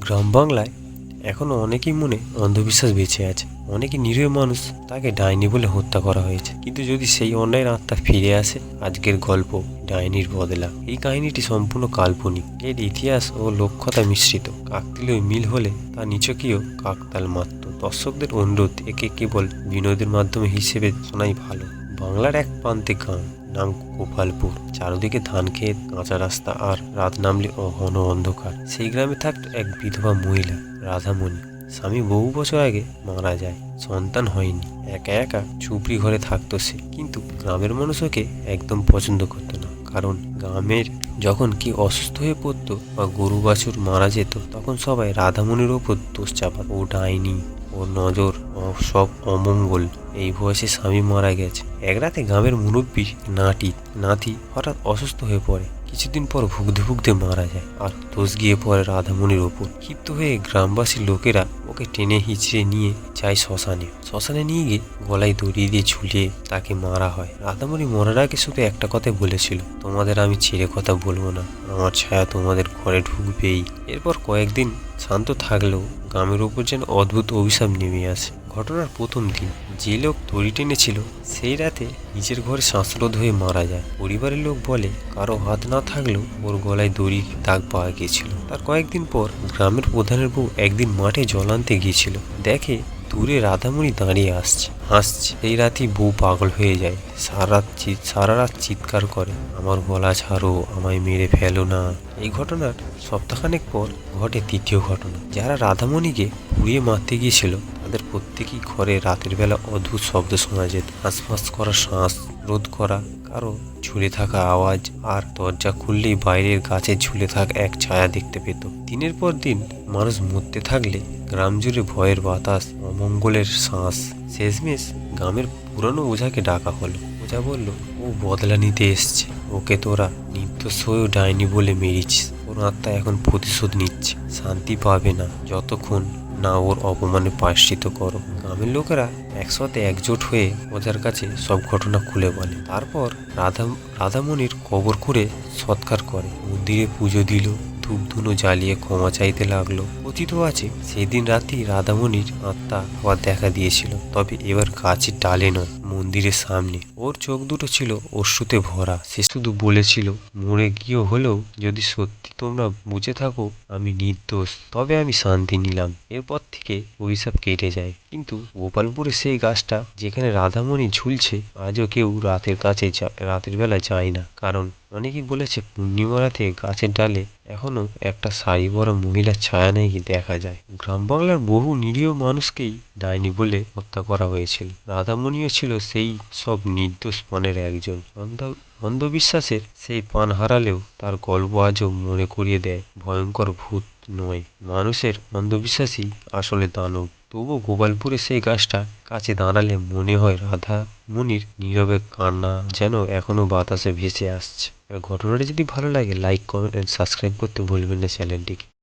গ্রাম বাংলায় এখনও অনেকেই মনে অন্ধবিশ্বাস বেঁচে আছে। অনেকে নিরীহ মানুষ তাকে ডাইনি বলে হত্যা করা হয়েছে। কিন্তু যদি সেই অন্যায়ের আত্মা ফিরে আসে, আজকের গল্প ডাইনির বদলা। এই কাহিনীটি সম্পূর্ণ কাল্পনিক। এর ইতিহাস ও লক্ষ্যতা মিশ্রিত। কাকতালীয় মিল হলে তা নিচকীয় কাকতাল মাত্র। দর্শকদের অনুরোধ, একে কেবল বিনোদের মাধ্যমে হিসেবে শোনাই ভালো। বাংলার এক প্রান্তে গ্রাম নাম গোপালপুর। চারদিকে ধান খেত কাঁচা রাস্তা আর রাত নামলে অহন অন্ধকার। সেই গ্রামে থাকত এক বিধবা মহিলা, রাধামণি। স্বামী বহু বছর আগে মারা যায়, সন্তান হয়নি। একা একা চুপড়ি ঘরে থাকতো সে। কিন্তু গ্রামের মানুষকে একদম পছন্দ করতো না। কারণ গ্রামের যখন কি অসুস্থ হয়ে পড়তো বা গরু বাছুর মারা যেত, তখন সবাই রাধামণির ওপর দোষ চাপাত। ও ডাইনি ও নজর সব অমঙ্গল। এই বয়সে স্বামী মারা গেছে। এক রাতে গ্রামের মুরব্বী নাটি নাতি হঠাৎ অসুস্থ হয়ে পড়ে। কিছুদিন পর ভুগতে ভুগতে মারা যায় আর দোষ গিয়ে পড়ে রাধামণির ওপর। ক্ষিপ্ত হয়ে গ্রামবাসীর লোকেরা ওকে টেনে হিচড়ে নিয়ে যায় শ্মশানে। শ্মশানে নিয়ে গিয়ে গলায় দড়ি দিয়ে ঝুলিয়ে তাকে মারা হয়। রাধামণি মরার আগে শুধু একটা কথাই বলেছিল, তোমাদের আমি ছেড়ে কথা বলব না। আমার ছায়া তোমাদের ঘরে ঢুকবেই। এরপর কয়েকদিন শান্ত থাকলেও গ্রামের উপর যেন অদ্ভুত অভিশাপ নেমে আসে। ঘটনার প্রথম দিন যে লোক দড়ি টেনেছিল, সেই রাতে নিজের ঘরে শ্বাসরোধ হয়ে মারা যায়। পরিবারের লোক বলে, কারও হাত না থাকলেও ওর গলায় দড়ি দাগ পাওয়া গিয়েছিল। তার কয়েকদিন পর গ্রামের প্রধানের বউ একদিন মাঠে জল আনতে গিয়েছিল। দেখে দূরে রাধামণি দাঁড়িয়ে আসছে। হাসছে। এই রাতেই বউ পাগল হয়ে যায়। সারা চিৎ- সারা রাত চিৎকার করে, আমার গলা ছাড়ো, আমায় মেরে ফেলো না। এই ঘটনার সপ্তাহখানেক পর ঘটে তৃতীয় ঘটনা। যারা রাধামণিকে পুড়িয়ে মারতে গিয়েছিল, তাদের প্রত্যেকেই ঘরে রাতের বেলা অদ্ভুত শব্দ শোনা যেত। হাঁসফাঁস করা শ্বাস রোধ করা, কারও ঝুলে থাকা আওয়াজ, আর দরজা খুললেই বাইরের গাছে ঝুলে থাকা এক ছায়া দেখতে পেত। দিনের পর দিন মানুষ মরতে থাকলে গ্রাম জুড়ে ভয়ের বাতাস, অমঙ্গলের শ্বাস শেষমেশ গ্রামের পুরনো ওঝাকে ডাকা হলো। ওঝা বলল, ও বদলা নিতে এসছে। ওকে তোরা নির্দোষ হয়েও ডাইনি বলে মেরেছিস। ওর আত্মা এখন প্রতিশোধ নিচ্ছে। শান্তি পাবে না। যতক্ষণ না ওর অপমানে পাশ্চিত করো। গ্রামের লোকেরা একসাথে একজোট হয়ে ওদের কাছে সব ঘটনা খুলে বলে। তারপর রাধা, রাধামণির কবর করে সৎকার করে। মন্দিরে পুজো দিল। ধূপ ধুনো জ্বালিয়ে ক্ষমা চাইতে লাগল। কথিত আছে, সেদিন রাতেই রাধামণির আত্মা আবার দেখা দিয়েছিল, তবে এবার গাছের ডালে নয়। মন্দিরের সামনে। ওর চোখ দুটো ছিল অশ্রুতে ভরা। সে শুধু বলেছিল, মরে গিয়েও হলেও যদি সত্যি তোমরা বুঝে থাকো, আমি নির্দোষ। তবে আমি শান্তি নিলাম। এরপর থেকে অভিশাপ কেটে যায়। কিন্তু গোপালপুরে সেই গাছটা যেখানে রাধামণি ঝুলছে, আজও কেউ রাতের কাছে রাতের বেলা যায় না। কারণ অনেকেই বলেছে পূর্ণিমা রাতে গাছের ডালে এখনও একটা শাড়ি বড় মহিলার ছায়া নাকি দেখা যায়। গ্রাম বাংলার বহু নিরীহ মানুষকেই ডাইনি বলে হত্যা করা হয়েছিল। রাধামণিও ছিল সেই সব নির্দোষ মনের একজন। অন্ধ অন্ধবিশ্বাসের সেই পান হারালেও তার গল্প আজও মনে করিয়ে দেয়, ভয়ঙ্কর ভূত নয়। মানুষের অন্ধবিশ্বাসই আসলে দানব। তবু গোপালপুরে সেই গাছটা কাছে দাঁড়ালে মনে হয় রাধা মুনির নীরবে কান্না যেন এখনও বাতাসে ভেসে আসছে। ঘটনাটি যদি ভালো লাগে লাইক কমেন্ট অ্যান্ড সাবস্ক্রাইব করতে ভুলবেন না চ্যানেলটিকে।